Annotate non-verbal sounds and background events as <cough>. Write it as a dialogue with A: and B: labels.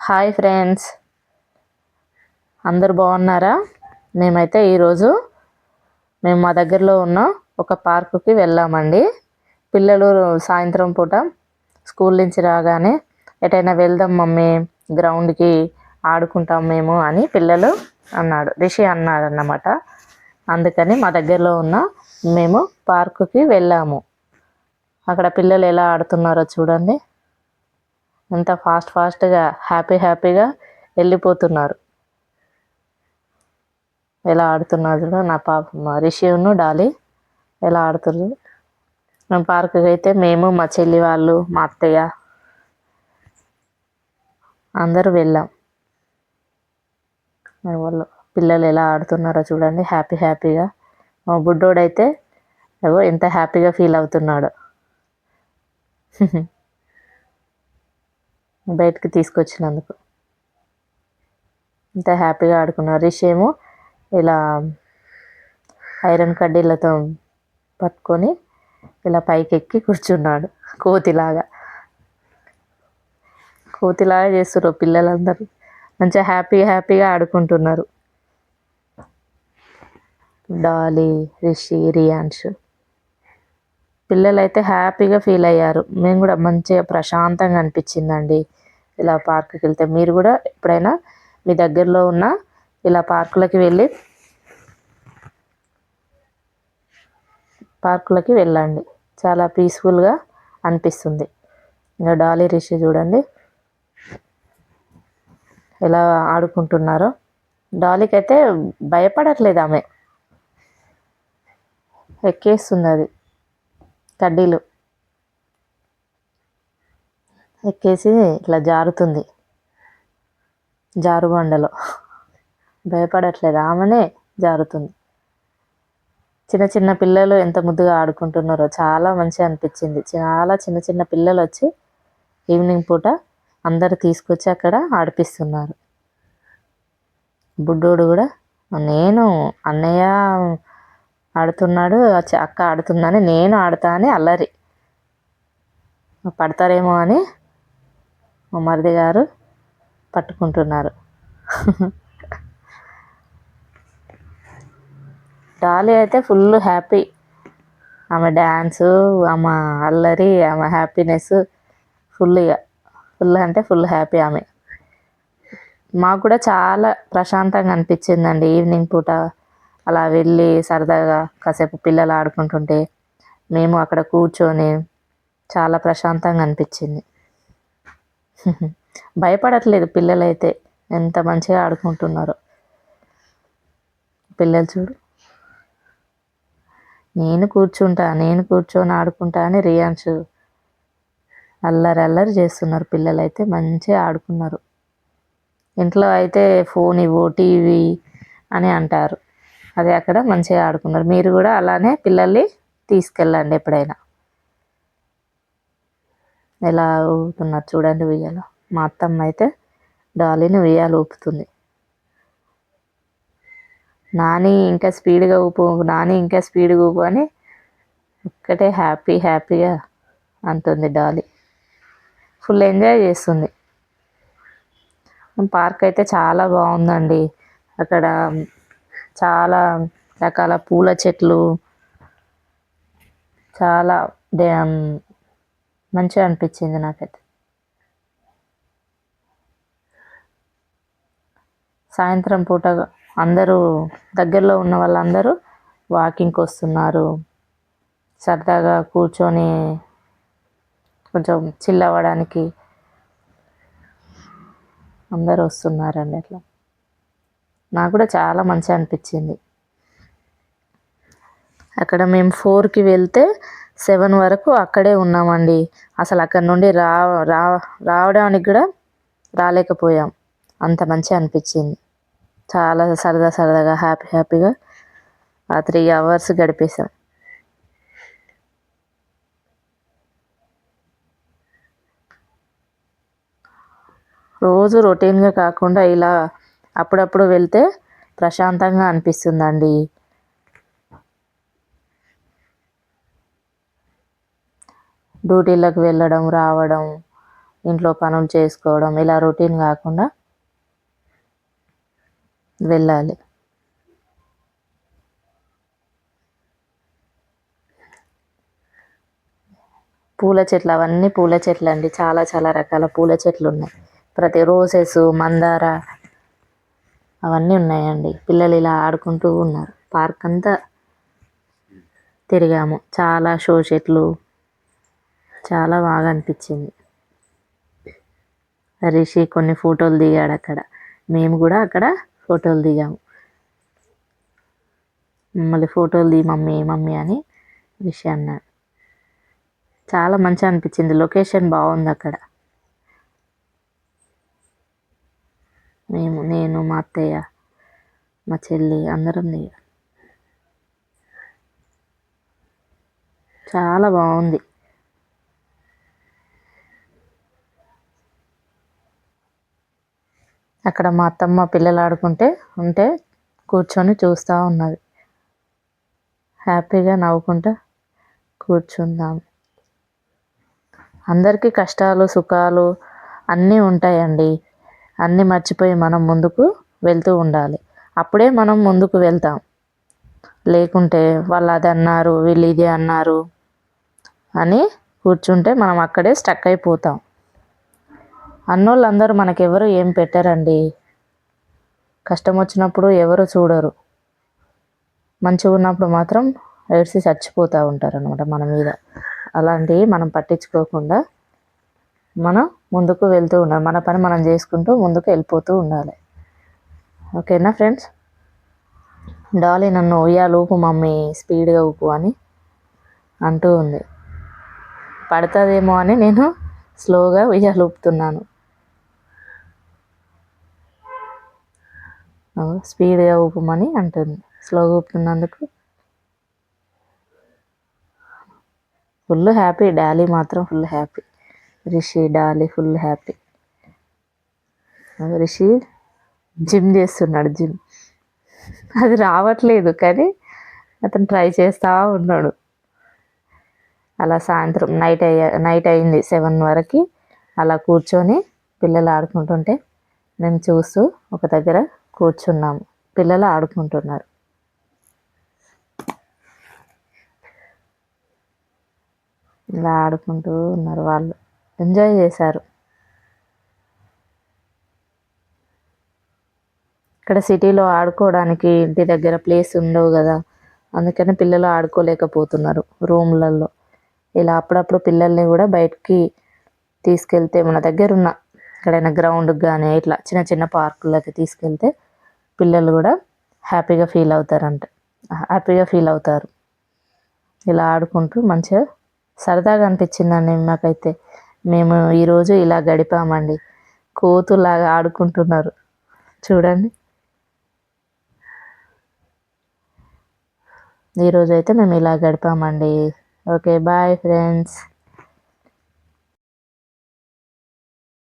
A: Hi friends. అందరు బాగున్నారా? మేమైతే ఈరోజు మేము మా దగ్గరలో ఉన్న ఒక పార్కుకి వెళ్ళామండి. పిల్లలు సాయంత్రం పూట స్కూల్ నుంచి రాగానే ఎటైనా వెళ్దాం మమ్మీ గ్రౌండ్కి ఆడుకుంటాం మేము అని పిల్లలు అన్నాడు రిషి అన్నాడు అన్నమాట అందుకని మా దగ్గరలో ఉన్న మేము పార్కుకి వెళ్ళాము. అక్కడ పిల్లలు ఎలా ఆడుతున్నారో చూడండి. ఎంత ఫాస్ట్ ఫాస్ట్గా హ్యాపీ హ్యాపీగా వెళ్ళిపోతున్నారు. ఎలా ఆడుతున్నారు నా పాప మా డాలి ఎలా ఆడుతున్నారు మేము పార్కుకి అయితే మేము మా చెల్లి వాళ్ళు మా అత్తయ్య అందరూ వెళ్ళాం. మరి వాళ్ళు పిల్లలు ఎలా ఆడుతున్నారో చూడండి హ్యాపీ హ్యాపీగా. మా బుడ్డోడైతే ఏవో ఎంత హ్యాపీగా ఫీల్ అవుతున్నాడు. <laughs> బయటకు తీసుకొచ్చినందుకు. ఇంత హ్యాపీగా ఆడుకున్నారు రిష్ ఏమో ఇలా ఐరన్ కడ్డీలతో పట్టుకొని ఇలా పైకి ఎక్కి కూర్చున్నాడు కోతిలాగా. కోతిలాగా చేస్తున్నారు పిల్లలందరూ. మంచిగా హ్యాపీ హ్యాపీగా ఆడుకుంటున్నారు. డాలీ రిషి రియాన్షు పిల్లలు అయితే హ్యాపీగా ఫీల్ అయ్యారు. మేము కూడా మంచిగా ప్రశాంతంగా అనిపించిందండి. ఇలా పార్కుకి వెళ్తే మీరు కూడా ఎప్పుడైనా మీ దగ్గరలో ఉన్న ఇలా పార్కులకి వెళ్ళి పార్కులకి వెళ్ళండి. చాలా పీస్ఫుల్గా అనిపిస్తుంది. ఇంకా డాలీ రిషి చూడండి. ఎలా ఆడుకుంటున్నారో. డాలీకి అయితే భయపడట్లేదు ఆమె. ఎక్కేస్తుంది అది. కడ్డీలు. ఎక్కేసి ఇట్లా జారుతుంది. జారుబండలో. భయపడట్లేదు. ఆమెనే జారుతుంది. చిన్న చిన్న పిల్లలు ఎంత ముద్దుగా ఆడుకుంటున్నారో చాలా మంచిగా అనిపించింది. చాలా చిన్న చిన్న పిల్లలు వచ్చి ఈవినింగ్ పూట అందరు తీసుకొచ్చి అక్కడ ఆడిపిస్తున్నారు. బుడ్డోడు కూడా నేను అన్నయ్య ఆడుతున్నాడు అక్క ఆడుతుందని నేను ఆడతా అని అల్లరి. పడతారేమో అని మా మరిది గారు పట్టుకుంటున్నారు. డాలీ అయితే ఫుల్ హ్యాపీ. ఆమె డ్యాన్సు ఆమె అల్లరి ఆమె హ్యాపీనెస్ ఫుల్ ఇక ఫుల్ అంటే ఫుల్ హ్యాపీ ఆమె. మాకు కూడా చాలా ప్రశాంతంగా అనిపించిందండి ఈవినింగ్ పూట. అలా వెళ్ళి సరదాగా కాసేపు పిల్లలు ఆడుకుంటుంటే మేము అక్కడ కూర్చొని చాలా ప్రశాంతంగా అనిపించింది. <laughs> భయపడట్లేదు పిల్లలైతే ఎంత మంచిగా ఆడుకుంటున్నారో. పిల్లలు చూడు. నేను కూర్చుంటా నేను కూర్చొని ఆడుకుంటా అని రియాన్షు అల్లరి అల్లరి చేస్తున్నారు పిల్లలు అయితే మంచిగా ఆడుకున్నారు. ఇంట్లో అయితే ఫోన్ ఇవ్వు టీవీ అని అంటారు. అదే అక్కడ మంచిగా ఆడుకున్నారు. మీరు కూడా అలానే పిల్లల్ని తీసుకెళ్ళండి ఎప్పుడైనా. ఎలా ఊపుతున్నారు చూడండి ఉయ్యాలో. మా అత్తమ్మ అయితే డాలీని ఉయ్యాలు ఊపుతుంది. నాని ఇంకా స్పీడ్గా ఊపు నాని ఇంకా స్పీడ్గా ఊపు అని ఒక్కటే హ్యాపీ హ్యాపీగా అంటుంది డాలీ. ఫుల్ ఎంజాయ్ చేస్తుంది. పార్క్ అయితే చాలా బాగుందండి. అక్కడ చాలా రకాల పూల చెట్లు. చాలా మంచిగా అనిపించింది నాకైతే. సాయంత్రం పూట అందరూ దగ్గరలో ఉన్న వాళ్ళందరూ వాకింగ్కి వస్తున్నారు సరదాగా కూర్చొని కొంచెం చిల్ అవ్వడానికి అందరూ వస్తున్నారండి అట్లా. నాకు కూడా చాలా మంచిగా అనిపించింది. అక్కడ మేము ఫోర్కి వెళ్తే సెవెన్ వరకు అక్కడే ఉన్నామండి. అసలు అక్కడ నుండి రా రా రావడానికి కూడా రాలేకపోయాం. అంత మంచిగా అనిపించింది. చాలా సరదా సరదాగా హ్యాపీ హ్యాపీగా ఆ త్రీ అవర్స్ గడిపేశాం. రోజు రొటీన్గా కాకుండా ఇలా అప్పుడప్పుడు వెళ్తే ప్రశాంతంగా అనిపిస్తుందండి. డ్యూటీలకు వెళ్ళడం రావడం ఇంట్లో పనులు చేసుకోవడం ఇలా రొటీన్ కాకుండా వెళ్ళాలి. పూల చెట్లు అవన్నీ పూల చెట్లు అండి. చాలా చాలా రకాల పూల చెట్లు ఉన్నాయి. ప్రతి రోజెస్ మందార అవన్నీ ఉన్నాయండి. పిల్లలు ఇలా ఆడుకుంటూ ఉన్నారు. పార్క్ అంతా తిరిగాము. చాలా షో చెట్లు చాలా బాగా అనిపించింది. రిషి కొన్ని ఫోటోలు దిగాడు అక్కడ. మేము కూడా అక్కడ ఫోటోలు దిగాము. మళ్ళీ ఫోటోలు దిగి మమ్మీ మమ్మీ అని విషయం అన్నాడు. చాలా మంచిగా అనిపించింది. లొకేషన్ బాగుంది అక్కడ. మేము నేను మా అత్తయ్య మా చెల్లి అందరం దిగాం చాలా బాగుంది. అక్కడ మా అత్తమ్మ పిల్లలు ఆడుకుంటే ఉంటే కూర్చొని చూస్తూ ఉన్నది. హ్యాపీగా నవ్వుకుంటా కూర్చుందాం. అందరికీ కష్టాలు సుఖాలు అన్నీ ఉంటాయండి. అన్నీ మర్చిపోయి మనం ముందుకు వెళ్తూ ఉండాలి. అప్పుడే మనం ముందుకు వెళ్తాం. లేకుంటే వాళ్ళు అది అన్నారు వీళ్ళు ఇది అన్నారు అని కూర్చుంటే మనం అక్కడే స్టక్ అయిపోతాం. అన్నోళ్ళందరూ మనకెవరు ఏం పెట్టారండి? కష్టం వచ్చినప్పుడు ఎవరు చూడరు. మంచిగా ఉన్నప్పుడు మాత్రం ఏడ్చి చచ్చిపోతూ ఉంటారు అనమాట మన మీద. అలాంటివి మనం పట్టించుకోకుండా మనం ముందుకు వెళ్తూ ఉండాలి. మన పని మనం చేసుకుంటూ ముందుకు వెళ్ళిపోతూ ఉండాలి. ఓకేనా ఫ్రెండ్స్? డాలీ నన్ను ఉయ్యాలూపు మమ్మీ స్పీడ్గా ఊపు అని అంటూ ఉంది. పడుతుందేమో అని నేను స్లోగా ఉయ్యాలు ఊపుతున్నాను స్పీడ్గా ఊపమని అంటుంది. స్లోగా ఊపుతున్నందుకు ఫుల్ హ్యాపీ. డాలీ మాత్రం full happy. Rishi Dolly full happy. Rishi gym చేస్తున్నాడు జిమ్. అది రావట్లేదు కానీ అతను ట్రై చేస్తూ ఉన్నాడు. అలా సాయంత్రం నైట్ అయ్యా నైట్ అయింది సెవెన్ వరకు. అలా కూర్చొని పిల్లలు ఆడుకుంటుంటే మేము చూస్తూ ఒక దగ్గర కూర్చున్నాము. పిల్లలు ఆడుకుంటున్నారు. ఇలా ఆడుకుంటూ ఉన్నారు వాళ్ళు. ఎంజాయ్ చేశారు. ఇక్కడ సిటీలో ఆడుకోవడానికి ఇంటి దగ్గర ప్లేస్ ఉండవు కదా. అందుకని పిల్లలు ఆడుకోలేకపోతున్నారు రూమ్లలో. ఇలా అప్పుడప్పుడు పిల్లల్ని కూడా బయటికి తీసుకెళ్తే మన దగ్గర ఉన్న ఎక్కడైనా గ్రౌండ్కి కానీ ఇట్లా చిన్న చిన్న పార్కులకి తీసుకెళ్తే పిల్లలు కూడా హ్యాపీగా ఫీల్ అవుతారంట. హ్యాపీగా ఫీల్ అవుతారు. ఇలా ఆడుకుంటూ మంచిగా సరదాగా అనిపించిందండి మాకైతే. మేము ఈరోజు ఇలా గడిపామండి. కోతులాగా ఆడుకుంటున్నారు. చూడండి. ఈరోజు అయితే మేము ఇలా గడిపామండి. Okay bye friends.